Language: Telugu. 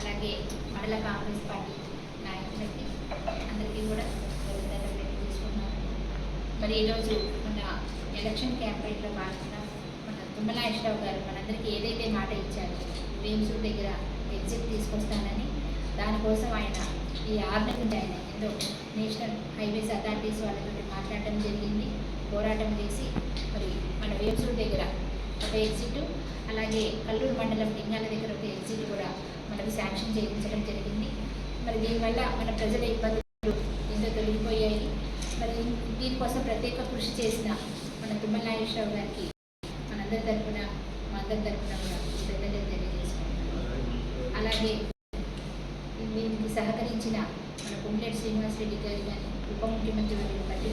అలాగే మండల కాంగ్రెస్ పార్టీ నాయకులకి అందరికీ కూడా ధన్యవాదాలు తెలియజేసుకున్నాను మరి ఈరోజు మన ఎలక్షన్ క్యాంపెయిన్లో భాగంగా మన తుమ్మల నాగేశ్వరరావు గారు మనందరికీ ఏదైతే మాట ఇచ్చారో వేమ్సూర్ దగ్గర ఎగ్జిట్ తీసుకొస్తానని దానికోసం ఆయన ఈ ఆరు నెలల ఆయన ఎంతో నేషనల్ హైవేస్ అథారిటీస్ వాళ్ళతో మాట్లాడటం జరిగింది. పోరాటం చేసి మరి మన వేమ్సూర్ దగ్గర ఒక ఎగ్జిట్ అలాగే కల్లూరు మండలం లింగాల దగ్గర ఒక ఎగ్జిట్ కూడా మనకు శాంక్షన్ చేయించడం జరిగింది. మరి దీనివల్ల మన ప్రజల ఇబ్బందులు ఎంతో తొలగిపోయాయి. మరి దీనికోసం ప్రత్యేక కృషి చేసిన మన తుమ్మల నాగేశ్వరరావు గారికి మనందరి తరఫున మా అందరి తరఫున కూడా కృతజ్ఞతలు తెలియజేసుకుంటున్నాను. అలాగే దీనికి సహకరించిన మన పొంగులేటి శ్రీనివాస్ రెడ్డి గారు కానీ ఉప ముఖ్యమంత్రి వర్యులు పట్టి